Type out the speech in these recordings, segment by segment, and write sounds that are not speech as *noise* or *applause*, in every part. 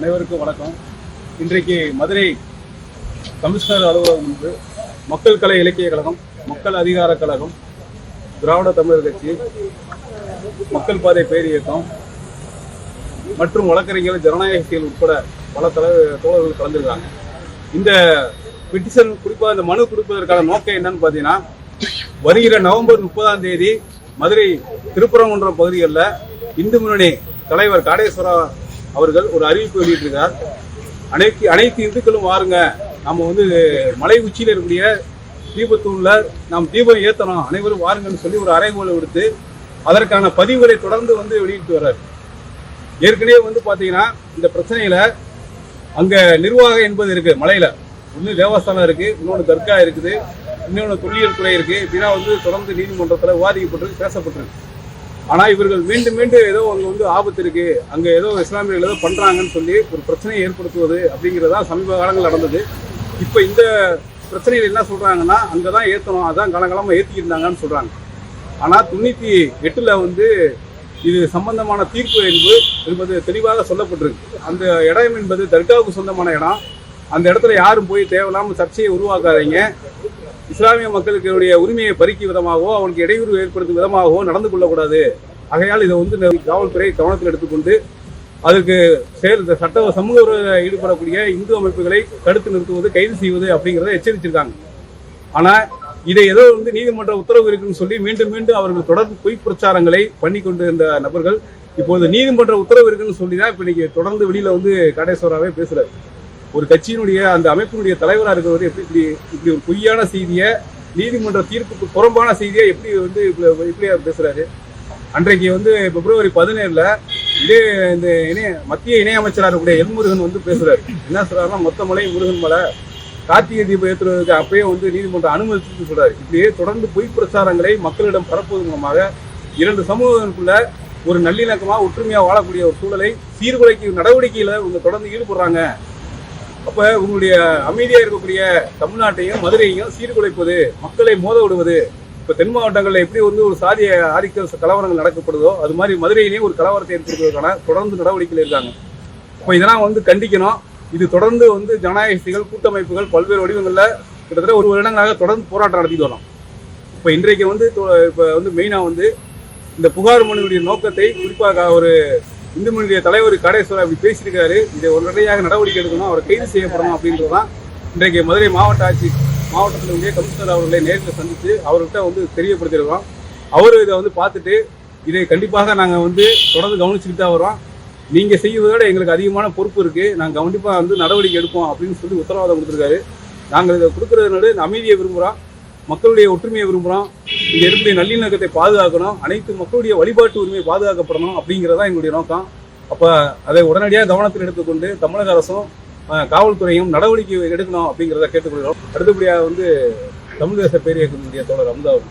அனைவருக்கும் வணக்கம். இன்றைக்கு மதுரை கமிஷனர் அலுவலகம் முன்பு மக்கள் கலை இலக்கிய கழகம் மக்கள் அதிகார கழகம் திராவிட தமிழர் கட்சி மக்கள் பாதை பேரியக்கம் மற்றும் வழக்கறிஞர்கள் ஜனநாயகத்தில் உட்பட பல தலை தோழர்கள் கலந்துருக்காங்க. இந்த பெட்டிஷன் குறிப்பாக இந்த மனு கொடுப்பதற்கான நோக்கம் என்னன்னு பார்த்தீங்கன்னா வருகிற நவம்பர் முப்பதாம் தேதி மதுரை திருப்பரங்குன்றம் பகுதிகளில் இந்து முன்னணி தலைவர் காடேஸ்வரா அவர்கள் ஒரு அறிவிப்பு வெளியிட்டிருக்கிறார். அனைத்து அனைத்து இந்துக்களும் வாருங்க. நம்ம வந்து மலை உச்சியில் இருக்கக்கூடிய தீபத்தூண்ல நாம் தீபம் ஏத்தணும். அனைவரும் வாருங்கன்னு சொல்லி ஒரு அறைகோலை விடுத்து அதற்கான பதிவுகளை தொடர்ந்து வந்து வெளியிட்டு வர்றார். ஏற்கனவே வந்து பாத்தீங்கன்னா இந்த பிரச்சனையில அங்க நிர்வாகம் என்பது இருக்கு மலையில. ஒண்ணு தேவஸ்தானம் இருக்கு இன்னொன்னு தர்கா இருக்குது இன்னொன்னு தொல்லியல் துறை இருக்கு. இப்படின்னா வந்து தொடர்ந்து நீதிமன்றத்துல விவாதிக்கப்பட்டு பேசப்பட்டிருக்கு. ஆனா இவர்கள் மீண்டும் மீண்டும் ஏதோ அங்க வந்து ஆபத்து இருக்கு. அங்க ஏதோ இஸ்லாமியர்கள் ஏதோ பண்றாங்கன்னு சொல்லி ஒரு பிரச்சனையை ஏற்படுத்துவது அப்படிங்கறதா சமீப காலங்கள் நடந்தது. இப்ப இந்த பிரச்சனைகள் என்ன சொல்றாங்கன்னா அங்கதான் ஏத்தணும் அதான் காலங்காலமா ஏத்திக்கிட்டு இருந்தாங்கன்னு சொல்றாங்க. ஆனா தொண்ணூத்தி எட்டுல வந்து இது சம்பந்தமான தீர்ப்பு என்பது என்பது தெளிவாக சொல்லப்பட்டிருக்கு. அந்த இடம் என்பது தர்காவுக்கு சொந்தமான இடம். அந்த இடத்துல யாரும் போய் தேவையில்லாமல் சர்ச்சையை உருவாக்காதீங்க. இஸ்லாமிய மக்களுக்கு உரிமையை பறிக்கும் விதமாகவோ அவனுக்கு இடையூறு ஏற்படுத்தும் விதமாகவோ நடந்து கொள்ளக்கூடாது. ஆகையால் இதை வந்து காவல்துறை கவனத்தில் எடுத்துக்கொண்டு அதற்கு செயல் சட்ட சமூக ஈடுபடக்கூடிய இந்து அமைப்புகளை தடுத்து நிறுத்துவது கைது செய்வது அப்படிங்கிறத எச்சரிச்சிருக்காங்க. ஆனால் இதை ஏதோ வந்து நீதிமன்ற உத்தரவு இருக்குன்னு சொல்லி மீண்டும் மீண்டும் அவர்கள் தொடர்ந்து பொய் பிரச்சாரங்களை பண்ணி கொண்டிருந்த நபர்கள் இப்போது நீதிமன்ற உத்தரவு இருக்குன்னு சொல்லி தான் இப்போ இன்னைக்கு தொடர்ந்து வெளியில் வந்து காடேஸ்வராவே பேசுகிறார் ஒரு கட்சியினுடைய அந்த அமைப்பினுடைய தலைவராக இருக்கிறவர் எப்படி இப்படி இப்படி ஒரு பொய்யான செய்தியை நீதிமன்ற தீர்ப்புக்கு புறம்பான செய்தியை எப்படி வந்து இப்படி பேசுறாரு? அன்றைக்கு வந்து பிப்ரவரி பதினேழுல இதே இந்த இணைய மத்திய இணையமைச்சராக இருக்கக்கூடிய எல்முருகன் வந்து பேசுறாரு. என்ன சொல்றாருன்னா மொத்த மலை முருகன் மலை. கார்த்திகை தீபம் ஏற்றுவதற்கு அப்பயே வந்து நீதிமன்றம் அனுமதிச்சுன்னு சொல்றாரு. இப்படியே தொடர்ந்து பொய் பிரச்சாரங்களை மக்களிடம் பரப்புவதன் மூலமாக இரண்டு சமூகங்களுக்குள்ள ஒரு நல்லிணக்கமாக ஒற்றுமையாக வாழக்கூடிய ஒரு சூழலை சீர்குலைக்கு நடவடிக்கையில் இவங்க தொடர்ந்து ஈடுபடுறாங்க. அப்ப உங்களுடைய அமைதியா இருக்கக்கூடிய தமிழ்நாட்டையும் மதுரையையும் சீர்குலைப்பது மக்களை மோத விடுவது இப்ப தென் மாவட்டங்களில் எப்படி வந்து ஒரு சாதிய ஆதிக்க கலவரங்கள் நடக்கப்படுதோ அது மாதிரி மதுரையிலேயும் ஒரு கலவரத்தை ஏற்படுத்துவதற்கான தொடர்ந்து நடவடிக்கையில் இருக்காங்க. இப்போ இதெல்லாம் வந்து கண்டிக்கணும். இது தொடர்ந்து வந்து ஜனநாயகிகள் கூட்டமைப்புகள் பல்வேறு வடிவங்களில் கிட்டத்தட்ட ஒரு வருடங்களாக தொடர்ந்து போராட்டம் நடத்திட்டு வரோம். இப்போ இன்றைக்கு வந்து இப்போ வந்து மெயினாக வந்து இந்த புகார் மனுவுடைய நோக்கத்தை குறிப்பாக ஒரு இந்து மனித தலைவர் கடேஸ்வரர் அப்படி பேசியிருக்காரு. இதை உடனடியாக நடவடிக்கை எடுக்கணும் அவரை கைது செய்யப்படணும் அப்படின்றதுதான் இன்றைக்கு மதுரை மாவட்ட ஆட்சி மாவட்டத்தில் உள்ள கமிஷனர் அவர்களை நேரில் சந்தித்து அவர்கிட்ட வந்து தெரியப்படுத்திருக்கோம் அவர் இதை வந்து பார்த்துட்டு இதை கண்டிப்பாக நாங்கள் வந்து தொடர்ந்து கவனிச்சுக்கிட்டு தான் வரோம். நீங்கள் செய்வதை விட எங்களுக்கு அதிகமான பொறுப்பு இருக்குது நாங்கள் கண்டிப்பாக வந்து நடவடிக்கை எடுப்போம் அப்படின்னு சொல்லி உத்தரவாதம் கொடுத்துருக்காரு. நாங்கள் இதை கொடுக்குறதுனால அமைதியை விரும்புகிறோம் மக்களுடைய ஒற்றுமையை விரும்புகிறோம் இங்கே இருக்கக்கூடிய நல்லிணக்கத்தை பாதுகாக்கணும். அனைத்து மக்களுடைய வழிபாட்டு உரிமை பாதுகாக்கப்படணும் அப்படிங்கிறதா எங்களுடைய நோக்கம். அப்ப அதை உடனடியாக கவனத்தில் எடுத்துக்கொண்டு தமிழக அரசும் காவல்துறையும் நடவடிக்கை எடுக்கணும் அப்படிங்கிறத கேட்டுக்கொள்கிறோம். அடுத்தபடியாக வந்து தமிழ் தேச பேரியக்கத்தினுடைய தோழர் அமுதாவும்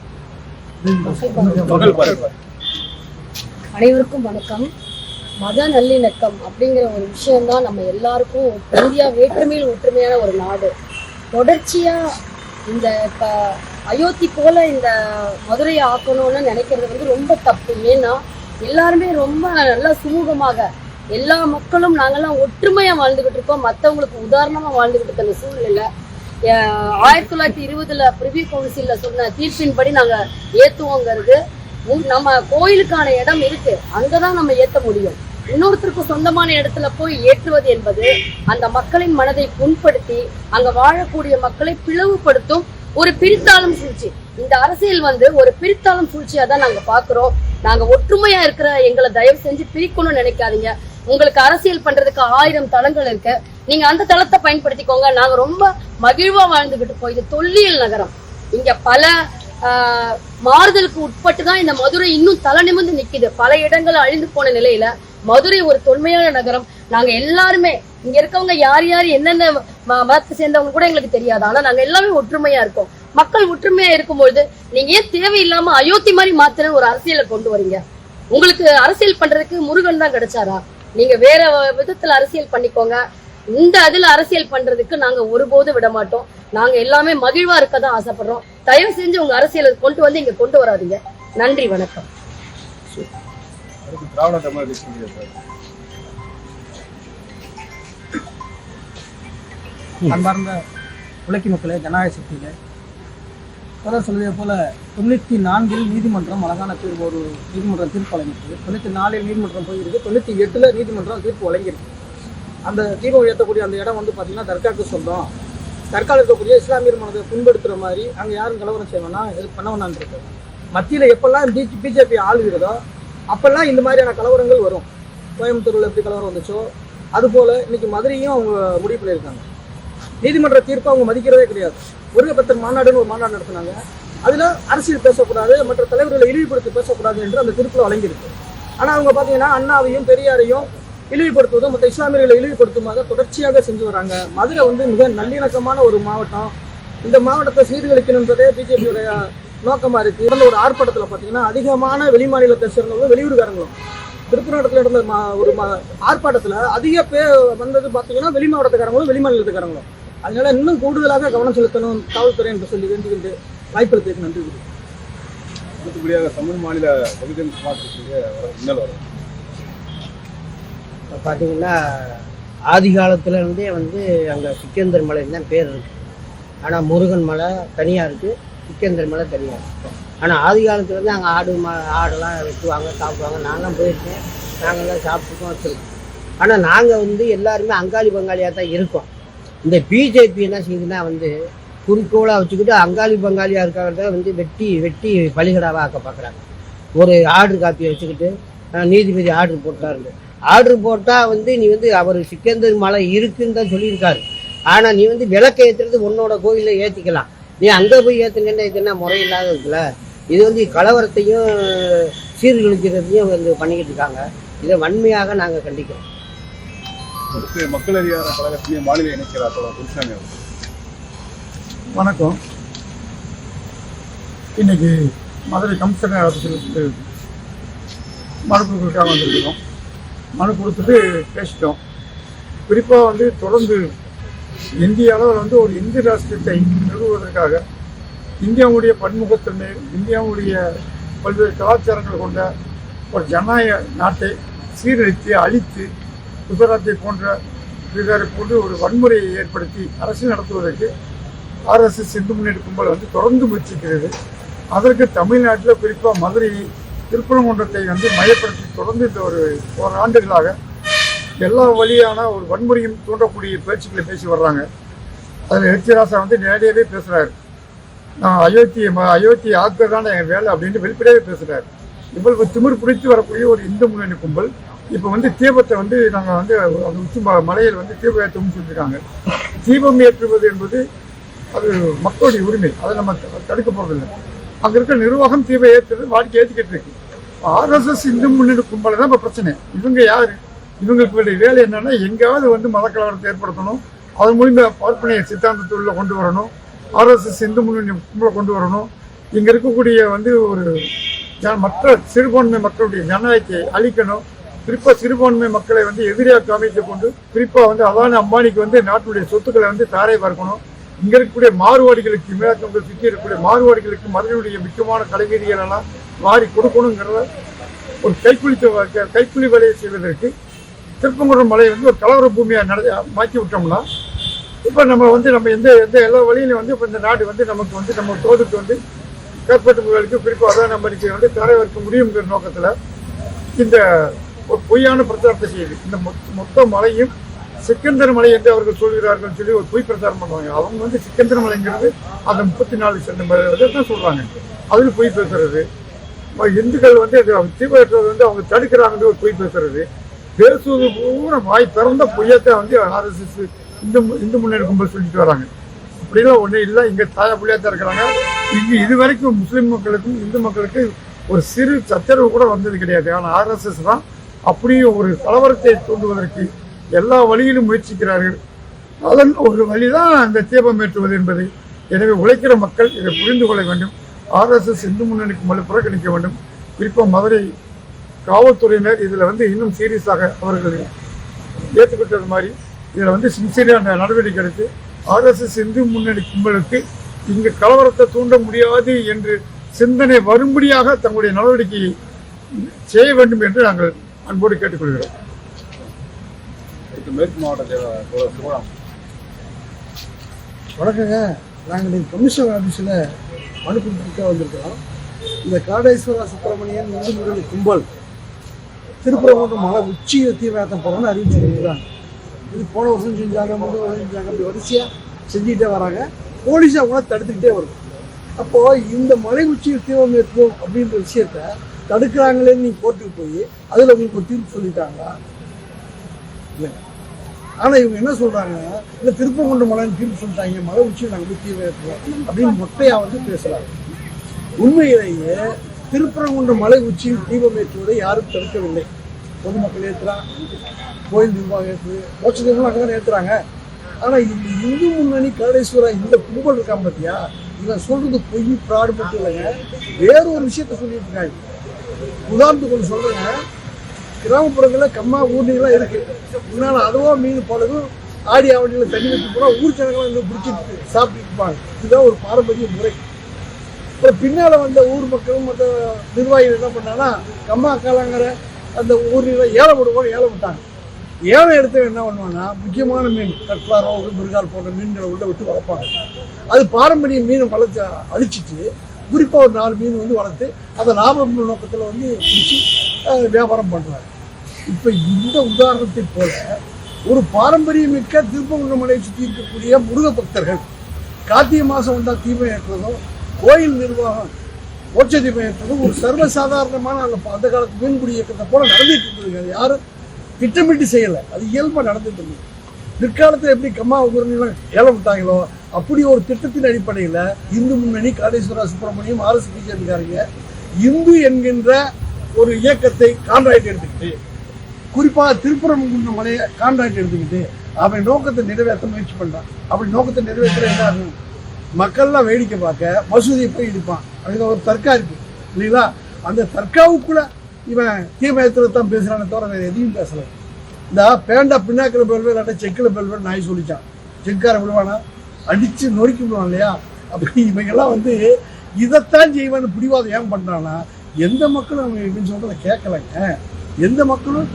அனைவருக்கும் வணக்கம். மத நல்லிணக்கம் அப்படிங்கிற ஒரு விஷயம்தான் நம்ம எல்லாருக்கும் இந்தியா வேற்றுமையில் ஒற்றுமையான ஒரு நாடு. தொடர்ச்சியா இந்த இப்ப அயோத்தி போல இந்த மதுரையை ஆக்கணும்னு நினைக்கிறது வந்து ரொம்ப தப்பு. ஏன்னா எல்லாருமே ரொம்ப நல்லா சுமூகமாக எல்லா மக்களும் நாங்கெல்லாம் ஒற்றுமையா வாழ்ந்துகிட்டு இருக்கோம். மற்றவங்களுக்கு உதாரணமா வாழ்ந்துகிட்டு இருக்க அந்த சூழ்நிலை ஆயிரத்தி தொள்ளாயிரத்தி இருபதுல பிரிவி கவுன்சில்ல சொன்ன தீர்ப்பின்படி நாங்க ஏத்துவோங்கிறது நம்ம கோயிலுக்கான இடம் இருக்கு. அங்கதான் நம்ம ஏத்த முடியும். இன்னொருத்தருக்கு சொந்தமான இடத்துல போய் ஏற்றுவது என்பது அந்த மக்களின் மனதை புண்படுத்தி அங்க வாழக்கூடிய மக்களை பிளவுபடுத்தும் ஒரு பிரித்தாளும் சூழ்ச்சி. இந்த அரசியல் வந்து ஒரு பிரித்தாளும் சூழ்ச்சியா தான் நாங்க பாக்குறோம். நாங்க ஒற்றுமையா இருக்கிற எங்களை தயவு செஞ்சு பிரிக்கணும்னு நினைக்காதீங்க. உங்களுக்கு அரசியல் பண்றதுக்கு ஆயிரம் தளங்கள் இருக்கு. நீங்க அந்த தளத்தை பயன்படுத்திக்கோங்க. நாங்க ரொம்ப மகிழ்வா வாழ்ந்துகிட்டு போய் இது தொல்லியல் நகரம். இங்க பல மாறுதலுக்கு உட்பட்டு தான் இந்த மதுரை இன்னும் தலை நிமிர்ந்து நிக்குது. பல இடங்கள் அழிந்து போன நிலையில மதுரை ஒரு தொன்மையான நகரம். நாங்க எல்லாருமே இங்க இருக்கவங்க யார் யார் என்னென்ன மதத்தை சேர்ந்தவங்க கூட எங்களுக்கு தெரியாது. ஆனா நாங்க எல்லாமே ஒற்றுமையா இருக்கோம். மக்கள் ஒற்றுமையா இருக்கும்பொழுது நீங்க ஏன் தேவையில்லாம அயோத்தி மாதிரி மாத்திர ஒரு அரசியலை கொண்டு வரீங்க? உங்களுக்கு அரசியல் பண்றதுக்கு முருகன் தான் கிடைச்சாரா? நீங்க வேற விதத்துல அரசியல் பண்ணிக்கோங்க. இந்த அதுல அரசியல் பண்றதுக்கு நாங்க ஒருபோதும் விட மாட்டோம் நாங்க எல்லாமே மகிழ்வா இருக்க தான் ஆசைப்படுறோம். தயவு செஞ்சு உங்க அரசியலை கொண்டு வந்து இங்க கொண்டு வராதீங்க. நன்றி வணக்கம். அன்பார்ந்த உழைக்கும் மக்களே ஜனநாயக சக்தியிலே தொடர் சொல்வதை போல தொண்ணூற்றி நான்கில் நீதிமன்றம் அழகான தீர்ப்பு ஒரு நீதிமன்றம் தீர்ப்பு வழங்கியிருக்கு. தொண்ணூற்றி நாலில் நீதிமன்றம் போயிருக்கு. தொண்ணூற்றி எட்டில் நீதிமன்றம் தீர்ப்பு வழங்கியிருக்கு. அந்த தீபம் உயர்த்தக்கூடிய அந்த இடம் வந்து பாத்தீங்கன்னா தர்காக்கு சொந்தம். தர்காவில் இருக்கக்கூடிய இஸ்லாமியர் மனதை புண்படுத்துற மாதிரி அங்கே யாரும் கலவரம் செய்ய ஹெல்ப் பண்ண வேணான்னு இருக்கு. மத்தியில் எப்பெல்லாம் பிஜி பிஜேபி ஆளுகிறதோ அப்பெல்லாம் இந்த மாதிரியான கலவரங்கள் வரும். கோயம்புத்தூரில் எப்படி கலவரம் வந்துச்சோ அதுபோல் இன்னைக்கு மதுரையும் அவங்க முடிவு பண்ணியிருக்காங்க. நீதிமன்ற தீர்ப்பை அவங்க மதிக்கிறதே கிடையாது. முருகப்பத்தர் மாநாடுன்னு ஒரு மாநாடு நடத்தினாங்க. அதில் அரசியல் பேசக்கூடாது மற்ற தலைவர்களை இழிவுபடுத்தி பேசக்கூடாது என்று அந்த தீர்ப்பில் வழங்கியிருக்கு. ஆனால் அவங்க பார்த்தீங்கன்னா அண்ணாவையும் பெரியாரையும் இழிவுபடுத்துவதும் மற்ற இஸ்லாமியர்களை இழிவுபடுத்துமாக தொடர்ச்சியாக செஞ்சு வராங்க. மதுரை வந்து மிக நல்லிணக்கமான ஒரு மாவட்டம். இந்த மாவட்டத்தை சீர்குலைக்கணுன்றதே பிஜேபியுடைய நோக்கமாக இருக்குது இவங்க ஒரு ஆர்ப்பாட்டத்தில் பார்த்தீங்கன்னா அதிகமான வெளிமாநிலத்தை சேர்ந்தவங்களும் வெளியூர்காரங்களும். திருப்பநாட்டத்தில் நடந்த மா- ஒரு மா- ஆர்ப்பாட்டத்தில் அதிக பேர் வந்தது பார்த்தீங்கன்னா வெளி மாவட்டத்துக்காரங்களும் வெளிமாநிலத்துக்காரங்களும் அதனால இன்னும் கூடுதலாக கவனம் செலுத்தணும் காவல்துறை என்று சொல்லி வேண்டுகின்ற வாய்ப்பளித்ததுக்கு நன்றி. அடுத்தபடியாக தமிழ் மாநில பகுஜன் சமாஜ் கட்சிக்கு வரும் இப்போ பார்த்தீங்கன்னா ஆதி காலத்துலேருந்தே வந்து அங்கே சிக்கேந்தர் மலைன்னு தான் பேர் இருக்கு. ஆனால் முருகன் மலை தனியாக இருக்குது சிக்கேந்தர் மலை தனியாக இருக்கு. ஆனால் ஆதி காலத்துலேருந்து அங்கே ஆடு மா ஆடெல்லாம் வெட்டுவாங்க சாப்பிடுவாங்க. நாங்களாம் போயிருக்கேன் நாங்கள்லாம் சாப்பிட்டுருக்கோம் வச்சுருக்கோம். ஆனால் நாங்கள் வந்து எல்லாருமே அங்காளி பங்காளியாக தான் இருக்கோம். இந்த பிஜேபி என்ன செய்யுதுன்னா வந்து குறிக்கோளாக வச்சுக்கிட்டு அங்காளி பங்காளியாக இருக்கிறத வந்து வெட்டி வெட்டி பலிகடாவாக ஆக்க பார்க்குறாங்க ஒரு ஆர்டர் காப்பியை வச்சுக்கிட்டு நீதிபதி ஆர்டர் போட்டாரு ஆர்டர் போட்டால் வந்து நீ வந்து அவர் சிக்கந்தர் மலை இருக்குன்னு தான் சொல்லியிருக்காரு. ஆனால் நீ வந்து விளக்க ஏற்றுறது உன்னோட கோயிலில் ஏற்றிக்கலாம் நீ அங்கே போய் ஏற்றுங்கன்னா இது என்ன முறையில்லாத இருக்குல்ல? இது வந்து கலவரத்தையும் சீர்குலைக்கிறதையும் வந்து பண்ணிக்கிட்டு இருக்காங்க. இதை வன்மையாக நாங்கள் கண்டிக்கிறோம். அடுத்து மக்கள் அதிகார கழகத்தின் மாநில இணைக்கிறார் குருசாமி வணக்கம். இன்னைக்கு மதுரை கமிஷனர் ஆஃபீஸில் கொடுக்கறதுக்காக வந்திருக்கிறோம். மனு கொடுத்துட்டு பேசிட்டோம். குறிப்பாக வந்து தொடர்ந்து இந்திய அளவில் வந்து ஒரு இந்து ராஷ்டிரத்தை நிறுவுவதற்காக இந்தியாவுடைய பன்முகத்தன்மை இந்தியாவுடைய பல்வேறு கலாச்சாரங்கள் கொண்ட ஒரு ஜனநாயக நாட்டை சீரழித்து அழித்து குஜராத்தை போன்ற பீகாரை போன்று ஒரு வன்முறையை ஏற்படுத்தி அரசு நடத்துவதற்கு ஆர்எஸ்எஸ் இந்து முன்னேற்ற கும்பல் வந்து தொடர்ந்து முயற்சிக்கிறது. அதற்கு தமிழ்நாட்டில் குறிப்பாக மதுரை திருப்பரங்குன்றத்தை வந்து மையப்படுத்தி தொடர்ந்து இந்த ஒரு ஒரு ஆண்டுகளாக எல்லா வழியான ஒரு வன்முறையும் தூண்டக்கூடிய பேச்சுக்களை பேசி வர்றாங்க. அதில் எச்ராசா வந்து நேரடியாகவே பேசுகிறாரு நான் அயோத்தி ம- அயோத்தி ஆக்குறதான என் வேலை அப்படின்னு வெளிப்படையாகவே பேசுகிறார் இவ்வளவு திமிர் பிடித்து வரக்கூடிய ஒரு இந்து முன்னணி கும்பல் இப்போ வந்து தீபத்தை வந்து நாங்கள் வந்து அந்த உச்சி ம- மலையில் வந்து தீபம் ஏற்றணும்னு சொல்லியிருக்காங்க. தீபம் ஏற்றுவது என்பது அது மக்களுடைய உரிமை. அதை நம்ம தடுக்க போகிறதில்லை அங்க இருக்க நிர்வாகம் தீவை ஏற்றுறது வாடிக்கை ஏற்றிக்கிட்டு இருக்கு. ஆர்எஸ்எஸ் இந்து முன்னணி கும்பல தான் இப்போ பிரச்சனை. இவங்க யாரு? இவங்களுக்கு வேலை என்னன்னா எங்கேயாவது வந்து மதக்கலவரத்தை ஏற்படுத்தணும். அது மூலியமா பார்ப்பனைய சித்தாந்தத்துள்ள கொண்டு வரணும். ஆர்எஸ்எஸ் இந்து முன்னணி கும்பலை கொண்டு வரணும். இங்க இருக்கக்கூடிய வந்து ஒரு ஜன- மற்ற சிறுபான்மை மக்களுடைய ஜனநாயகத்தை அழிக்கணும். குறிப்பா சிறுபான்மை மக்களை வந்து எதிரியாக அமைத்துக் கொண்டு குறிப்பா வந்து அதான அம்பானிக்கு வந்து நாட்டுடைய சொத்துக்களை வந்து தாரை பார்க்கணும். இங்க இருக்கக்கூடிய மாறுவாடிகளுக்கு மேற்கொண்டு சுற்றி இருக்கக்கூடிய மாறுவாடிகளுக்கு மதுரையுடைய முக்கியமான கலைஞர்கள் எல்லாம் வாரி கொடுக்கணுங்கிறத ஒரு கைக்கூலி தொ- வேலையை செய்வதற்கு திருப்பங்குன்றம் மலையை வந்து ஒரு கலவர பூமியாக நட மாற்றி விட்டோம்னா இப்போ நம்ம வந்து நம்ம எந்த எந்த எல்லா வழியிலையும் வந்து இப்போ இந்த நாடு வந்து நமக்கு வந்து நம்ம தோதுக்கு வந்து கற்பட்டுகளுக்கு குறிப்பாக அதான் நம்பருக்கு வந்து தரை வைக்க முடியுங்கிற நோக்கத்தில் இந்த ஒரு பொய்யான பிரச்சாரத்தை செய்யுது. இந்த மொத்த- மொத்த மலையும் சிக்கந்தர் மலை என்று அவர்கள் சொல்கிறார்கள் சொல்லி ஒரு பொய் பிரச்சாரம் பண்ணுவாங்க. அவங்க வந்து சிக்கந்தர் மலைங்கிறது அந்த முப்பத்தி நாலு சென்ட் மலை தான் சொல்றாங்க. அதில் பொய் பேசுறது. இந்துக்கள் வந்து அது தீபத்தை வந்து அவங்க தடுக்கிறாங்கன்னு ஒரு பொய் பேசுறது. பேசுவது பூரா வாய் திறந்த பொய்யத்தை வந்து ஆர்எஸ்எஸ் இந்து மு- இந்து முன்னேற்ற கும்பல் சொல்லிட்டு வராங்க. அப்படிலாம் ஒன்றும் இல்லை. இங்கே தாயா புள்ளியாக தான் இருக்கிறாங்க. இங்கே இது வரைக்கும் முஸ்லீம் மக்களுக்கும் இந்து மக்களுக்கு ஒரு சிறு சச்சரவு கூட வந்தது கிடையாது. ஆனால் ஆர்எஸ்எஸ் தான் அப்படியும் ஒரு கலவரத்தை தூண்டுவதற்கு எல்லா வழியிலும் முயற்சிக்கிறார்கள். அதன் ஒரு வழிதான் அந்த தீபம் ஏற்றுவது என்பது. எனவே உழைக்கிற மக்கள் இதை புரிந்து கொள்ள வேண்டும். ஆர்எஸ்எஸ் இந்து முன்னணிக்கு கும்பலை புறக்கணிக்க வேண்டும். குறிப்பாக மதுரை காவல்துறையினர் இதில் வந்து இன்னும் சீரியஸாக அவர்கள் ஏற்றுக்கிட்டது மாதிரி இதில் வந்து சின்சியரான நடவடிக்கை எடுத்து ஆர்எஸ்எஸ் இந்து முன்னணி கும்பலுக்கு இங்கு கலவரத்தை தூண்ட முடியாது என்று சிந்தனை வரும்படியாக தங்களுடைய நடவடிக்கையை செய்ய வேண்டும் என்று நாங்கள் அன்போடு கேட்டுக்கொள்கிறோம். மேற்கு மாவட்ட வணக்கங்க. நாங்கள் நீங்கள் கமிஷன் ஆஃபீஸில் மனு கொடுத்துட்டு வந்திருக்கிறோம். இந்த காடேஸ்வரா சுப்பிரமணியன் இந்து முரளி கும்பல் திருப்பரங்குன்றம் மலை உச்சியை தீவிரத்தை போகிறோம்னு அறிவிச்சிருக்கிறாங்க இது போன வருஷம் செஞ்சாங்க முதல் வருஷம் செஞ்சாங்க. அப்படி வரிசையாக செஞ்சுக்கிட்டே வராங்க. போலீஸாக கூட தடுத்துக்கிட்டே வருது அப்போது இந்த மலை உச்சியில் தீவிரம் இருக்கும் அப்படின்ற விஷயத்த தடுக்கிறாங்களேன்னு நீங்கள் கோர்ட்டுக்கு போய் அதில் உங்களுக்கு ஒரு தீர்ப்பு சொல்லிட்டாங்களா? இல்லை ஆனால் இவங்க என்ன சொல்கிறாங்க இல்லை திருப்பங்குண்டு மலைன்னு தீர்ப்பு சொல்லிட்டாங்க மலை உச்சியில் நாங்கள் போய் தீர்வு ஏற்றுவோம் அப்படின்னு மொட்டையாக வந்து பேசுகிறாங்க உண்மையிலேயே திருப்பரங்குன்ற மலை உச்சியில் தீபம் ஏற்றுவதை யாரும் தடுக்கவில்லை. பொதுமக்கள் ஏற்றுறான் கோயில் நிர்வாகம் ஏற்று மோட்ச தீபம் அங்கே தான் ஏற்றுறாங்க ஆனால் இந்த இந்து முன்னணி கருடேஸ்வரா இந்த கும்பல் இருக்கான் பார்த்தியா இவன் சொல்றது பொய் பிராடு மட்டும் இல்லைங்க. வேற ஒரு விஷயத்த சொல்லிட்டு இருக்காங்க. உதாரணத்துக்கு ஒன்று சொல்றேங்க. கிராமப்புறங்களில் கம்மா ஊர்னிகளாக இருக்குது இதனால் அதுவும் மீன் பழகும் ஆடி ஆவணியில் தண்ணி வச்சு போனால் ஊர் ஜனங்களாம் இங்கே பிடிச்சிட்டு சாப்பிட்டு இருப்பாங்க. இதுதான் ஒரு பாரம்பரிய முறை. இப்போ பின்னால் வந்த ஊர் மக்களும் மற்ற நிர்வாகிகள் என்ன பண்ணாங்கன்னா கம்மா காலங்கிற அந்த ஊரில் ஏலம் விடுவோம் ஏலம் விட்டாங்க. ஏலம் எடுத்து என்ன பண்ணுவாங்கன்னா முக்கியமான மீன் கட்லா ரோகு மிருகால் போன்ற மீன்களை உள்ள விட்டு வளர்ப்பாங்க. அது பாரம்பரிய மீனை வளர்த்து அழிச்சிட்டு குறிப்பாக ஒரு நாலு மீன் வந்து வளர்த்து அதை லாபம் நோக்கத்தில் வந்து பிடிச்சி வியாபாரம் பண்ணுறாங்க இப்போ இந்த உதாரணத்தை போல ஒரு பாரம்பரியமிக்க திருப்பங்குன்றமலை சுற்றி இருக்கக்கூடிய முருக பக்தர்கள் கார்த்திகை மாதம் வந்தால் தீபம் ஏற்றுறதும் கோயில் நிர்வாகம் ஓட்ச தீபம் ஏற்றுறதும் ஒரு சர்வசாதாரணமான அந்த அந்த காலத்து மீன்பிடி இயக்கத்தை போல நடந்துட்டு இருந்தது. யாரும் திட்டமிட்டு செய்யலை. அது இயல்பாக நடந்துட்டு இருந்தது. பிற்காலத்தில் எப்படி கம்மா உபரணெல்லாம் ஏலம் விட்டாங்களோ அப்படி ஒரு திட்டத்தின் அடிப்படையில் இந்து முன்னணி காடேஸ்வரா சுப்பிரமணியம் ஆர்எஸ் பிஜேபிக்காரங்க இந்து என்கின்ற ஒரு இயக்கத்தை கான்ட்ராக்ட் எடுத்துக்கிட்டு குறிப்பாக திருப்பரங்குன்ற மலையை கான்ட்ராக்ட் எடுத்துக்கிட்டு அவன் நோக்கத்தை நிறைவேற்ற முயற்சி பண்ணுறான் அப்படி நோக்கத்தை நிறைவேற்ற என்ன ஆகும்? மக்கள்லாம் வேடிக்கை பார்க்க மசூதியை போய் இடிப்பான் அப்படின்னு ஒரு தர்க்கா இருக்கு. இல்லைங்களா? அந்த தர்காவுக்குள்ள இவன் தீமயத்தில் தான் பேசுறானே தவிர வேறு எதையும் பேசலை. இந்த பேண்டா பின்னாக்கில் பெல்வர் செக்கில் பெல்வர் நாய் சொல்லிச்சான். செக்கார விழுவானா அடிச்சு நொறுக்கி விடுவான் இல்லையா? அப்படி இவங்கெல்லாம் வந்து இதைத்தான் செய்வான்னு பிடிவாதம் ஏன் பண்ணுறான்னா எந்த மக்களும் அவங்க இவன் சொல்கிறத கேட்கலைங்க. எந்த மக்களும்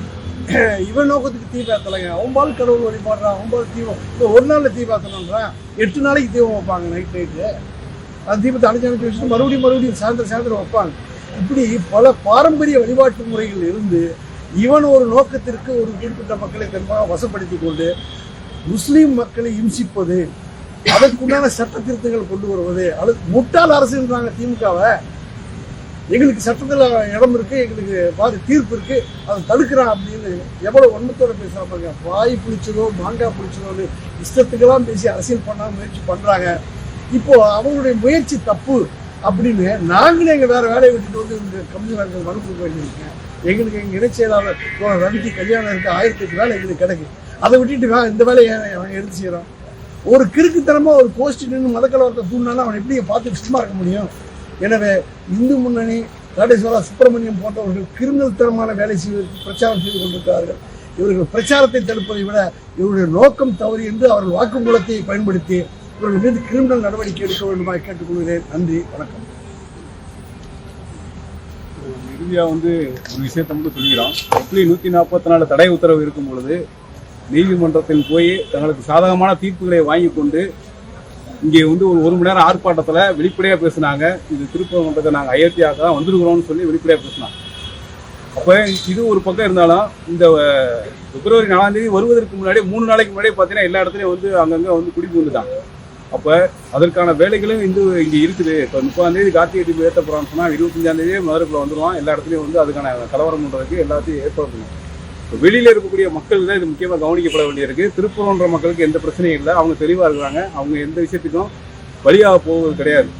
*clears throat* இவன் நோக்கத்துக்கு தீ பேத்தலைங்க அவன்பால் கடவுள் வழிபாடுறான் அவன்பால் தீபம் இப்போ ஒரு நாளில் தீ பேத்தணுன்றான் எட்டு நாளைக்கு தீபம் வைப்பாங்க நைட் நைட்டு அந்த தீபத்தை அடைஞ்சு அணைச்சு வச்சுட்டு மறுபடியும் மறுபடியும் சாயந்தரம் சாயந்தரம் வைப்பாங்க. இப்படி பல பாரம்பரிய வழிபாட்டு முறைகள் இருந்து இவன் ஒரு நோக்கத்திற்கு ஒரு குறிப்பிட்ட மக்களை தன்பாக வசப்படுத்தி கொண்டு முஸ்லீம் மக்களை இம்சிப்பது அதற்குண்டான சட்ட திருத்தங்கள் கொண்டு வருவது. அல்லது முட்டாள் அரசுன்றாங்க திமுகவை. எங்களுக்கு சட்டத்தில் இடம் இருக்கு எங்களுக்கு பாதி தீர்ப்பு இருக்கு அதை தடுக்கிறான் அப்படின்னு எவ்வளவு ஒன்மத்தோட பேசுறாங்க பாருங்க. வாய் பிடிச்சதோ மாங்காய் பிடிச்சதோன்னு இஷ்டத்துக்கெல்லாம் பேசி அரசியல் பண்ண முயற்சி பண்றாங்க. இப்போ அவங்களுடைய முயற்சி தப்பு அப்படின்னு நாங்களே எங்க வேற வேலையை விட்டுட்டு வந்து இந்த கமிஷனருக்கு மனு கொடுக்க வேண்டியிருக்கேன் எங்களுக்கு எங்க இணைச் செயலாளர் ரவிக்கு கல்யாணம் இருக்கு ஆயிரத்தி எட்டு வேலை எங்களுக்கு கிடைக்கும் அதை விட்டுட்டு வே- இந்த வேலையை நாங்கள் எடுத்து செய்யறோம்? ஒரு கிறுக்குத்தனமாக ஒரு கோஷ்டி நின்று மதக்கலவரத்தை தூண்டினாலும் அவன் எப்படி பார்த்து சும்மா இருக்க முடியும்? எனவே இந்து முன்னணி ராடேஸ்வரா சுப்பிரமணியம் போன்றவர்கள் கிரிமினல் தரமான வேலை செய்வதற்கு பிரச்சாரம் செய்து கொண்டிருக்கிறார்கள். இவர்கள் பிரச்சாரத்தை தடுப்பதை விட இவருடைய நோக்கம் தவறு என்று அவர்கள் வாக்குமூலத்தை பயன்படுத்தி இவர்கள் மீது கிரிமினல் நடவடிக்கை எடுக்க வேண்டுமா கேட்டுக்கொள்கிறேன். நன்றி வணக்கம். இறுதியாக வந்து ஒரு விஷயத்தை மட்டும் சொல்லிக்கிறோம். எப்படி நூற்றி நாற்பத்தி நாலு தடை உத்தரவு இருக்கும் பொழுது நீதிமன்றத்தில் போய் தங்களுக்கு சாதகமான தீர்ப்புகளை வாங்கி கொண்டு இங்கே வந்து ஒரு ஒரு மணி நேரம் ஆர்ப்பாட்டத்தில் வெளிப்படையாக பேசினாங்க. இது திருப்பரங்குன்றத்தை நாங்கள் அயோத்தியாக தான் வந்திருக்கிறோம்னு சொல்லி வெளிப்படையாக பேசினாங்க. அப்போ இது ஒரு பக்கம் இருந்தாலும் இந்த பிப்ரவரி நாலாம் தேதி வருவதற்கு முன்னாடி மூணு நாளைக்கு முன்னாடி பார்த்தீங்கன்னா எல்லா இடத்துலையும் வந்து அங்கங்கே வந்து குடி புகுந்துட்டாங்க அப்போ அதற்கான வேலைகளும் இந்த இங்கே இருக்குது. இப்போ முப்பதாம் தேதி கார்த்திகை தீபம் ஏற்ற போகிறான்னு சொன்னால் இருபத்தஞ்சாம் தேதியே மதுரைக்குள்ள வந்துடுவான் எல்லா இடத்துலையும் வந்து அதுக்கான கலவரம் பண்ணுறதுக்கு எல்லாத்தையும் ஏற்பாடு பண்ணுவோம் வெளியில் இருக்கக்கூடிய மக்கள் தான் இது முக்கியமாக கவனிக்கப்பட வேண்டியிருக்கு. திருப்பூர்ன்ற மக்களுக்கு எந்த பிரச்சனையும் இல்லை. அவங்க தெளிவாக இருக்கிறாங்க. அவங்க எந்த விஷயத்துக்கும் வழியாக போவது கிடையாது.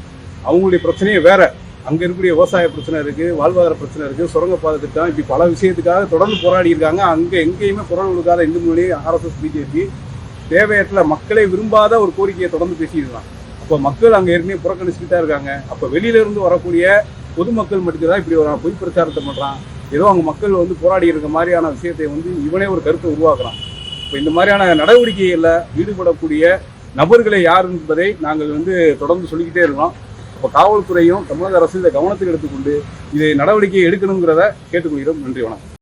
அவங்களுடைய பிரச்சனையே வேற. அங்கே இருக்கக்கூடிய விவசாய பிரச்சனை இருக்குது வாழ்வாதார பிரச்சனை இருக்குது சுரங்கப்பாதை திட்டம் இப்படி பல விஷயத்துக்காக தொடர்ந்து போராடி இருக்காங்க. அங்கே எங்கேயுமே குரல் கொடுக்காத இந்து மொழி ஆர்எஸ்எஸ் பிஜேபி தேவையற்ற மக்களை விரும்பாத ஒரு கோரிக்கையை தொடர்ந்து பேசியிருக்காங்க அப்போ மக்கள் அங்கே ஏற்கனவே புறக்கணிச்சுட்டு தான் இருக்காங்க. அப்போ வெளியிலேருந்து வரக்கூடிய பொதுமக்கள் மட்டும்தான் இப்படி ஒரு பொய் பிரச்சாரத்தை பண்ணுறான் ஏதோ அவங்க மக்கள் வந்து போராடி இருக்க மாதிரியான விஷயத்தை வந்து இவனே ஒரு கருத்தை உருவாக்குறான். இப்போ இந்த மாதிரியான நடவடிக்கைகளில் ஈடுபடக்கூடிய நபர்களை யார் என்பதை நாங்கள் வந்து தொடர்ந்து சொல்லிக்கிட்டே இருக்கோம். இப்போ காவல்துறையும் தமிழக அரசு இதை கவனத்தில் எடுத்துக்கொண்டு இதை நடவடிக்கை எடுக்கணுங்கிறத கேட்டுக்கொள்கிறோம். நன்றி வணக்கம்.